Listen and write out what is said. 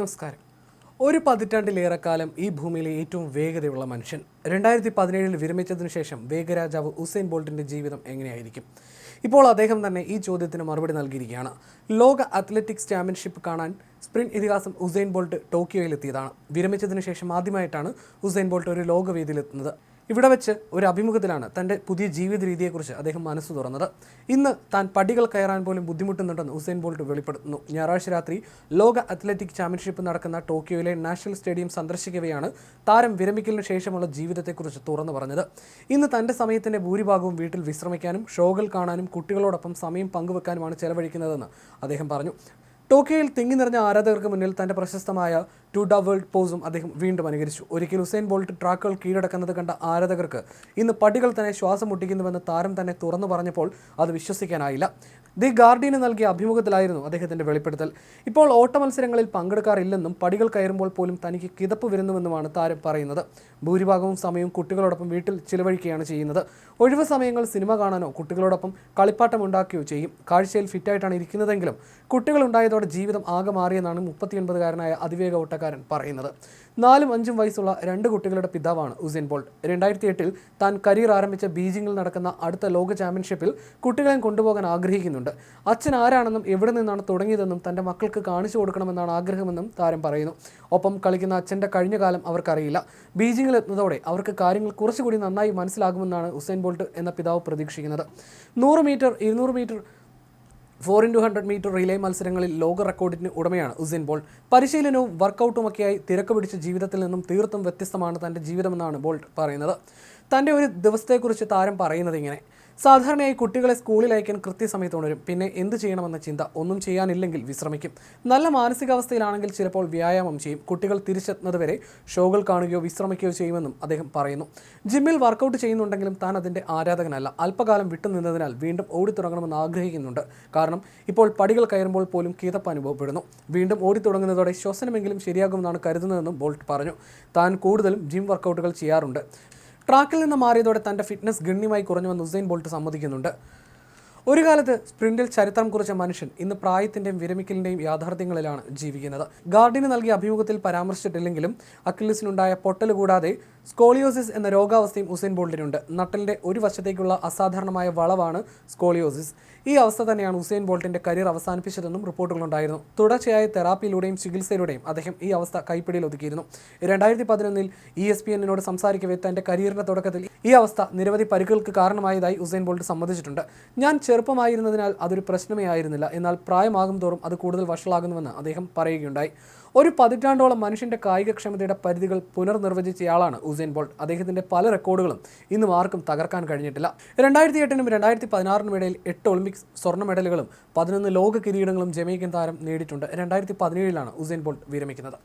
നമസ്കാരം. ഒരു പതിറ്റാണ്ടിലേറെക്കാലം ഈ ഭൂമിയിലെ ഏറ്റവും വേഗതയുള്ള മനുഷ്യൻ. രണ്ടായിരത്തി പതിനേഴിൽ വിരമിച്ചതിനു ശേഷം വേഗരാജാവ് ഉസൈൻ ബോൾട്ടിന്റെ ജീവിതം എങ്ങനെയായിരിക്കും? ഇപ്പോൾ അദ്ദേഹം തന്നെ ഈ ചോദ്യത്തിന് മറുപടി നൽകിയിരിക്കുകയാണ്. ലോക അത്ലറ്റിക്സ് ചാമ്പ്യൻഷിപ്പ് കാണാൻ സ്പ്രിന്റ് ഇതിഹാസം ഉസൈൻ ബോൾട്ട് ടോക്കിയോയിലെത്തിയതാണ്. വിരമിച്ചതിന് ശേഷം ആദ്യമായിട്ടാണ് ഉസൈൻ ബോൾട്ട് ഒരു ലോകവേദിയിലെത്തുന്നത്. ഇവിടെ വെച്ച് ഒരു അഭിമുഖത്തിലാണ് തന്റെ പുതിയ ജീവിത രീതിയെക്കുറിച്ച് അദ്ദേഹം മനസ്സ് തുറന്നത്. ഇന്ന് താൻ പടികൾ കയറാൻ പോലും ബുദ്ധിമുട്ടുന്നുണ്ടെന്ന് ഹുസൈൻ ബോൾട്ട് വെളിപ്പെടുത്തുന്നു. ഞായറാഴ്ച രാത്രി ലോക അത്ലറ്റിക് ചാമ്പ്യൻഷിപ്പ് നടക്കുന്ന ടോക്കിയോയിലെ നാഷണൽ സ്റ്റേഡിയം സന്ദർശിക്കവെയാണ് താരം വിരമിക്കലിന് ശേഷമുള്ള ജീവിതത്തെക്കുറിച്ച് തുറന്നു പറഞ്ഞത്. ഇന്ന് തന്റെ സമയത്തിന്റെ ഭൂരിഭാഗവും വീട്ടിൽ വിശ്രമിക്കാനും ഷോകൾ കാണാനും കുട്ടികളോടൊപ്പം സമയം പങ്കുവെക്കാനുമാണ് ചെലവഴിക്കുന്നതെന്ന് അദ്ദേഹം പറഞ്ഞു. ടോക്കിയോയിൽ തിങ്ങി നിറഞ്ഞ ആരാധകർക്ക് മുന്നിൽ തന്റെ പ്രശസ്തമായ ടു ഡ വേൾഡ് പോസും അദ്ദേഹം വീണ്ടും അനുകരിച്ചു. ഒരിക്കൽ ഹുസൈൻ ബോൾട്ട് ട്രാക്കുകൾ കീഴടക്കുന്നത് കണ്ട ആരാധകർക്ക് ഇന്ന് പടികൾ തന്നെ ശ്വാസം മുട്ടിക്കുന്നുവെന്ന് താരം തന്നെ തുറന്നു പറഞ്ഞപ്പോൾ അത് വിശ്വസിക്കാനായില്ല. ദി ഗാർഡിയന് നൽകിയ അഭിമുഖത്തിലായിരുന്നു അദ്ദേഹത്തിന്റെ വെളിപ്പെടുത്തൽ. ഇപ്പോൾ ഓട്ടമത്സരങ്ങളിൽ പങ്കെടുക്കാറില്ലെന്നും പടികൾ കയറുമ്പോൾ പോലും തനിക്ക് കിതപ്പ് വരുന്നുവെന്നുമാണ് താരം പറയുന്നത്. ഭൂരിഭാഗവും സമയവും കുട്ടികളോടൊപ്പം വീട്ടിൽ ചിലവഴിക്കുകയാണ് ചെയ്യുന്നത്. ഒഴിവ് സമയങ്ങൾ സിനിമ കാണാനോ കുട്ടികളോടൊപ്പം കളിപ്പാട്ടം ഉണ്ടാക്കുകയോ ചെയ്യും. കാഴ്ചയിൽ ഫിറ്റായിട്ടാണ് ഇരിക്കുന്നതെങ്കിലും കുട്ടികളുണ്ടായതോടെ ജീവിതം ആകെ മാറിയെന്നാണ് മുപ്പത്തിയൊൻപതുകാരനായ അതിവേഗ ഓട്ടക്കാരൻ പറയുന്നത്. നാലും അഞ്ചും വയസ്സുള്ള രണ്ട് കുട്ടികളുടെ പിതാവാണ് ഉസൈൻ ബോൾട്ട്. രണ്ടായിരത്തി എട്ടിൽ താൻ കരിയർ ആരംഭിച്ച ബീജിംഗിൽ നടക്കുന്ന അടുത്ത ലോക ചാമ്പ്യൻഷിപ്പിൽ കുട്ടികളെ കൊണ്ടുപോകാൻ ആഗ്രഹിക്കുന്നുണ്ട് അച്ഛൻ ആരാണെന്നും എവിടെ നിന്നാണ് തുടങ്ങിയതെന്നും തന്റെ മക്കൾക്ക് കാണിച്ചു കൊടുക്കണമെന്നാണ് ആഗ്രഹമെന്നും താരം പറയുന്നു. ഒപ്പം കളിക്കുന്ന അച്ഛന്റെ കഴിഞ്ഞ കാലം അവർക്കറിയില്ല. ബീജിംഗിൽ എത്തുന്നതോടെ അവർക്ക് കാര്യങ്ങൾ കുറച്ചുകൂടി നന്നായി മനസ്സിലാകുമെന്നാണ് ഉസൈൻ ബോൾട്ട് എന്ന പിതാവ് പ്രതീക്ഷിക്കുന്നത്. നൂറ് മീറ്റർ ഇരുന്നൂറ് metre four into hundred metre relay മത്സരങ്ങളിൽ ലോക റെക്കോർഡിന് ഉടമയാണ് ഉസിൻ ബോൾട്ട്. പരിശീലനവും വർക്കൗട്ടുമൊക്കെയായി തിരക്ക് പിടിച്ച ജീവിതത്തിൽ നിന്നും തീർത്തും വ്യത്യസ്തമാണ് തന്റെ ജീവിതമെന്നാണ് ബോൾട്ട് പറയുന്നത്. തന്റെ ഒരു ദിവസത്തെക്കുറിച്ച് താരം പറയുന്നത് ഇങ്ങനെ. സാധാരണയായി കുട്ടികളെ സ്കൂളിൽ അയക്കാൻ കൃത്യസമയത്ത് ഉണരും. പിന്നെ എന്ത് ചെയ്യണമെന്ന ചിന്ത ഒന്നും ചെയ്യാനില്ലെങ്കിൽ വിശ്രമിക്കും. നല്ല മാനസികാവസ്ഥയിലാണെങ്കിൽ ചിലപ്പോൾ വ്യായാമം ചെയ്യും. കുട്ടികൾ തിരിച്ചെത്തുന്നത് വരെ ഷോകൾ കാണുകയോ വിശ്രമിക്കുകയോ ചെയ്യുമെന്നും അദ്ദേഹം പറയുന്നു. ജിമ്മിൽ വർക്കൗട്ട് ചെയ്യുന്നുണ്ടെങ്കിലും താൻ അതിന്റെ ആരാധകനല്ല. അല്പകാലം വിട്ടുനിന്നതിനാൽ വീണ്ടും ഓടിത്തുടങ്ങണമെന്ന് ആഗ്രഹിക്കുന്നുണ്ട്. കാരണം ഇപ്പോൾ പടികൾ കയറുമ്പോൾ പോലും കീതപ്പ് അനുഭവപ്പെടുന്നു. വീണ്ടും ഓടിത്തുടങ്ങുന്നതോടെ ശ്വസനമെങ്കിലും ശരിയാകുമെന്നാണ് കരുതുന്നതെന്നും ബോൾട്ട് പറഞ്ഞു. താൻ കൂടുതലും ജിം വർക്കൗട്ടുകൾ ചെയ്യാറുണ്ട്. ട്രാക്കിൽ നിന്ന് മാറിയതോടെ തന്റെ ഫിറ്റ്നസ് ഗണ്യമായി കുറഞ്ഞുവെന്ന് ഉസൈൻ ബോൾട്ട് സമ്മതിക്കുന്നുണ്ട്. ഒരു കാലത്ത് സ്പ്രിന്റിൽ ചരിത്രം കുറിച്ച മനുഷ്യൻ ഇന്ന് പ്രായത്തിന്റെയും വിരമിക്കലിന്റെയും യാഥാർത്ഥ്യങ്ങളിലാണ് ജീവിക്കുന്നത്. ഗാർഡിന് നൽകിയ അഭിമുഖത്തിൽ പരാമർശിച്ചിട്ടില്ലെങ്കിലും അക്കിലിസിനുണ്ടായ പൊട്ടൽ കൂടാതെ സ്കോളിയോസിസ് എന്ന രോഗാവസ്ഥയും ഉസൈൻ ബോൾട്ടിനുണ്ട്. നട്ടലിന്റെ ഒരു വശത്തേക്കുള്ള അസാധാരണമായ വളവാണ് സ്കോളിയോസിസ്. ഈ അവസ്ഥ തന്നെയാണ് ഉസൈൻ ബോൾട്ടിന്റെ കരിയർ അവസാനിപ്പിച്ചതെന്നും റിപ്പോർട്ടുകളുണ്ടായിരുന്നു. തുടർച്ചയായ തെറാപ്പിയിലൂടെയും ചികിത്സയിലൂടെയും അദ്ദേഹം ഈ അവസ്ഥ കൈപ്പിടിയിൽ ഒതുക്കിയിരുന്നു. രണ്ടായിരത്തി പതിനൊന്നിൽ ഇ എസ് പി എന്നിനോട് സംസാരിക്കവേ തന്റെ കരിയറിന്റെ തുടക്കത്തിൽ ഈ അവസ്ഥ നിരവധി പരിക്കുകൾക്ക് കാരണമായതായി ഉസൈൻ ബോൾട്ട് സമ്മതിച്ചിട്ടുണ്ട്. ഞാൻ ചെറുപ്പമായിരുന്നതിനാൽ അതൊരു പ്രശ്നമേ ആയിരുന്നില്ല. എന്നാൽ പ്രായമാകും തോറും അത് കൂടുതൽ വഷളാകുന്നുവെന്ന് അദ്ദേഹം പറയുകയുണ്ടായി. ഒരു പതിറ്റാണ്ടോളം മനുഷ്യന്റെ കായികക്ഷമതയുടെ പരിധികൾ പുനർനിർവചിച്ചയാളാണ് ഉസൈൻ ബോൾട്ട്. അദ്ദേഹത്തിന്റെ പല റെക്കോർഡുകളും ഇന്നും ആർക്കും തകർക്കാൻ കഴിഞ്ഞിട്ടില്ല. രണ്ടായിരത്തി എട്ടിനും രണ്ടായിരത്തി പതിനാറിനും ഇടയിൽ എട്ട് ഒളിമ്പിക്സ് സ്വർണ മെഡലുകളും പതിനൊന്ന് ലോക കിരീടങ്ങളും ജമൈക്കൻ താരം നേടിയിട്ടുണ്ട്. രണ്ടായിരത്തി പതിനേഴിലാണ് ഉസൈൻ ബോൾട്ട് വിരമിക്കുന്നത്.